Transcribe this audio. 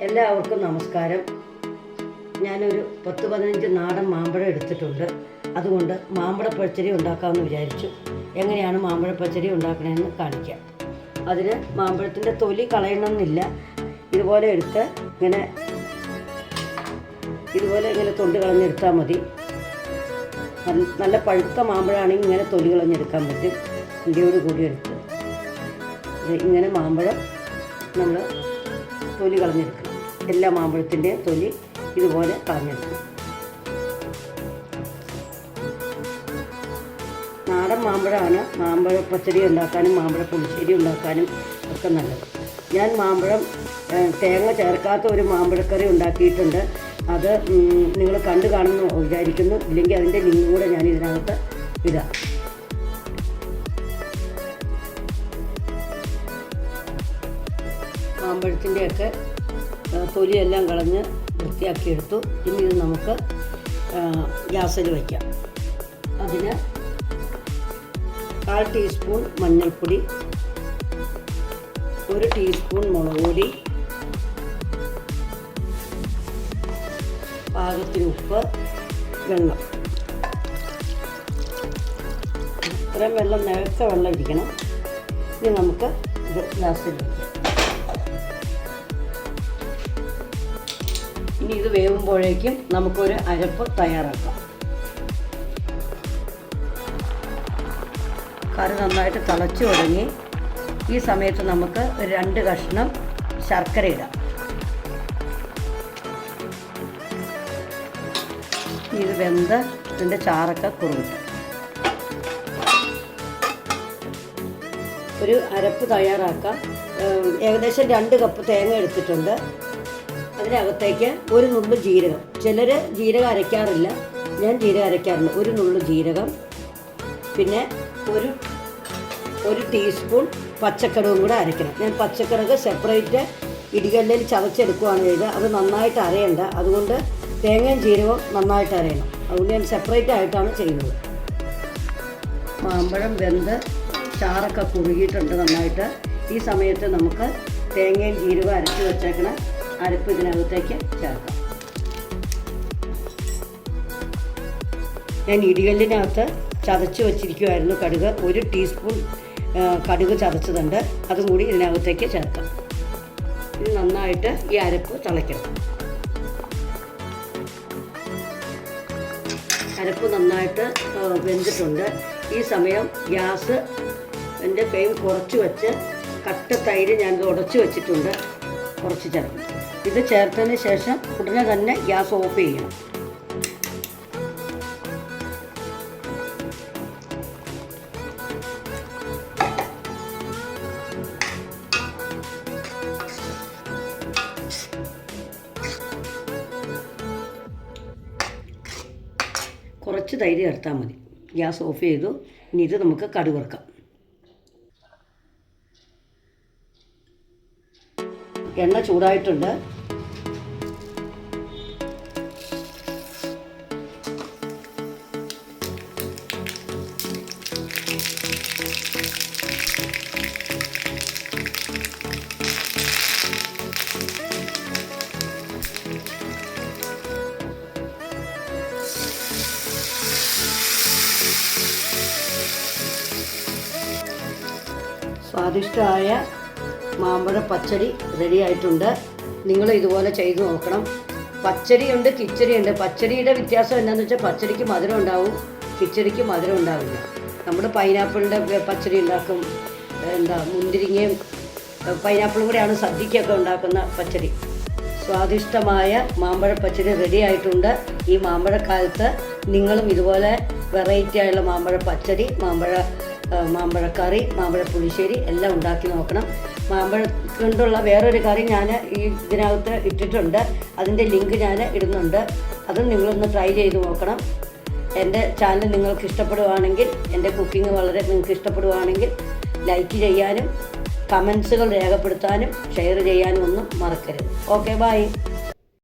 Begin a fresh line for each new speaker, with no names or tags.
എല്ലാവർക്കും നമസ്കാരം. ഞാനൊരു പത്ത് പതിനഞ്ച് നാടൻ മാമ്പഴം എടുത്തിട്ടുണ്ട്. അതുകൊണ്ട് മാമ്പഴ പച്ചടി ഉണ്ടാക്കാമെന്ന് വിചാരിച്ചു. എങ്ങനെയാണ് മാമ്പഴ പച്ചടി ഉണ്ടാക്കണമെന്ന് കാണിക്കാം. അതിന് മാമ്പഴത്തിന്റെ തൊലി കളയണമെന്നില്ല. ഇതുപോലെ എടുത്ത് ഇങ്ങനെ ഇതുപോലെ ഇങ്ങനെ തൊണ്ട് കളഞ്ഞെടുത്താൽ മതി. നല്ല- പഴുത്ത മാമ്പഴമാണെങ്കിൽ ഇങ്ങനെ തൊലി കളഞ്ഞെടുക്കാൻ പറ്റും. ഇടിയോട് കൂടി എടുത്ത്. ഇങ്ങനെ മാമ്പഴം നമ്മൾ തൊലി കളഞ്ഞെടുക്കണം. എല്ലാ മാമ്പഴത്തിന്റെ തൊലി ഇതുപോലെ കളഞ്ഞെടുക്കും നാടൻ മാമ്പഴമാണ് മാമ്പഴ പച്ചടി ഉണ്ടാക്കാനും മാമ്പഴ പുളിശ്ശേരി ഉണ്ടാക്കാനും ഒക്കെ നല്ലത്. ഞാൻ മാമ്പഴം തേങ്ങ ചേർക്കാത്ത ഒരു മാമ്പഴക്കറി ഉണ്ടാക്കിയിട്ടുണ്ട്. അത് നിങ്ങൾ കണ്ടു കാണുന്നു വിചാരിക്കുന്നു. ഇല്ലെങ്കിൽ അതിന്റെ ലിങ്ക് കൂടെ ഞാൻ ഇതിനകത്ത് ഇടാം. മാമ്പഴത്തിന്റെയൊക്കെ തൊലിയെല്ലാം കളഞ്ഞ് വൃത്തിയാക്കിയെടുത്തു. ഇനി ഇത് നമുക്ക് ഗ്യാസിൽ വയ്ക്കാം. അതിന് കാൽ ടീസ്പൂൺ മഞ്ഞൾപ്പൊടി ഒരു ടീസ്പൂൺ മുളക് പൊടി പാകത്തിന് ഉപ്പ് വെള്ളം. ഇത്രയും വെള്ളം നേരത്തെ വെള്ളം ഇരിക്കണം. ഇനി നമുക്ക് ഇത് ഗ്യാസിൽ ഇനി ഇത് വേവുമ്പോഴേക്കും നമുക്കൊരു അരപ്പ് തയ്യാറാക്കാം. കറി നന്നായിട്ട് തിളച്ചു തുടങ്ങി. ഈ സമയത്ത് നമുക്ക് രണ്ട് കഷ്ണം ശർക്കര ഇടാം. ഇത് വെന്ത് ഇതിന്റെ ചാറൊക്കെ കുറുകിട്ടു ഒരു അരപ്പ് തയ്യാറാക്കാം. ഏകദേശം രണ്ട് കപ്പ് തേങ്ങ എടുത്തിട്ടുണ്ട്. അതിനകത്തേക്ക് ഒരു നുള്ളു ജീരകം. ചിലർ ജീരകം അരയ്ക്കാറില്ല. ഞാൻ ജീരകം അരയ്ക്കാറുണ്ട് ഒരു നുള്ളു ജീരകം. പിന്നെ ഒരു ഒരു ടീസ്പൂൺ പച്ചക്കടവും കൂടെ അരയ്ക്കണം. ഞാൻ പച്ചക്കടക് സെപ്പറേറ്റ് ഇടികല്ലിൽ ചതച്ചെടുക്കുകയാണ് ചെയ്ത് അത് നന്നായിട്ട് അരയണ്ട. അതുകൊണ്ട് തേങ്ങയും ജീരകവും നന്നായിട്ട് അരയണം. അതുകൊണ്ട് ഞാൻ സെപ്പറേറ്റ് ആയിട്ടാണ് ചെയ്യുന്നത്. മാമ്പഴം വെന്ത് ചാറൊക്കെ കുറുകിയിട്ടുണ്ട് നന്നായിട്ട്. ഈ സമയത്ത് നമുക്ക് തേങ്ങയും ജീരകവും അരച്ച് വെച്ചേക്കണ. അരപ്പ് ഇതിനകത്തേക്ക് ചേർക്കാം. ഞാൻ ഇടികല്ലിനകത്ത് ചതച്ച് വെച്ചിരിക്കുമായിരുന്നു കടുക്. ഒരു ടീസ്പൂൺ കടുക് ചതച്ചതുണ്ട്. അതും കൂടി ഇതിനകത്തേക്ക് ചേർക്കാം. ഇത് നന്നായിട്ട് ഈ അരപ്പ് തിളയ്ക്കണം. അരപ്പ് നന്നായിട്ട് വെന്തിട്ടുണ്ട്. ഈ സമയം ഗ്യാസ് എന്റെ ഫ്ലെയിം കുറച്ച് വെച്ച് കട്ട തൈര് ഞാൻ ഉടച്ച് വെച്ചിട്ടുണ്ട്. കുറച്ച് ചേർക്കണം ഇത് ചേർത്തതിന് ശേഷം ഉടനെ തന്നെ ഗ്യാസ് ഓഫ് ചെയ്യണം. കുറച്ച് തൈര് ചേർത്താൽ മതി. ഗ്യാസ് ഓഫ് ചെയ്തു. ഇനി ഇത് നമുക്ക് കടുക് എണ്ണ ചൂടായിട്ടുണ്ട്. സ്വാദിഷ്ടമായ മാമ്പഴ പച്ചടി റെഡി ആയിട്ടുണ്ട്. നിങ്ങൾ ഇതുപോലെ ചെയ്ത് നോക്കണം. പച്ചടിയുണ്ട് കിച്ചടിയുണ്ട്. പച്ചടിയുടെ വ്യത്യാസം എന്താണെന്ന് വെച്ചാൽ പച്ചടിക്ക് മധുരം ഉണ്ടാവും കിച്ചടിക്ക് മധുരം ഉണ്ടാവില്ല. നമ്മൾ പൈനാപ്പിളിന്റെ പച്ചടി ഉണ്ടാക്കും എന്താ മുന്തിരിങ്ങയും പൈനാപ്പിളും കൂടെയാണ് സദ്യക്കൊക്കെ ഉണ്ടാക്കുന്ന പച്ചടി. സ്വാദിഷ്ടമായ മാമ്പഴ പച്ചടി റെഡി ആയിട്ടുണ്ട്. ഈ മാമ്പഴക്കാലത്ത് നിങ്ങളും ഇതുപോലെ വെറൈറ്റി ആയുള്ള മാമ്പഴ പച്ചടി മാമ്പഴ മാമ്പഴക്കറി മാമ്പഴ പുളിശ്ശേരി എല്ലാം ഉണ്ടാക്കി നോക്കണം. മാമ്പഴ കൊണ്ടുള്ള വേറൊരു കറി ഞാൻ ഈ ഇതിനകത്ത് ഇട്ടിട്ടുണ്ട്. അതിന്റെ ലിങ്ക് ഞാൻ ഇടുന്നുണ്ട്. അതും നിങ്ങളൊന്ന് ട്രൈ ചെയ്ത് നോക്കണം. എന്റെ ചാനൽ നിങ്ങൾക്ക് ഇഷ്ടപ്പെടുവാണെങ്കിൽ എന്റെ കുക്കിംഗ് വളരെ നിങ്ങൾക്ക് ഇഷ്ടപ്പെടുവാണെങ്കിൽ ലൈക്ക് ചെയ്യാനും കമൻസുകൾ രേഖപ്പെടുത്താനും ഷെയർ ചെയ്യാനും ഒന്നും മറക്കരുത്. Okay bye.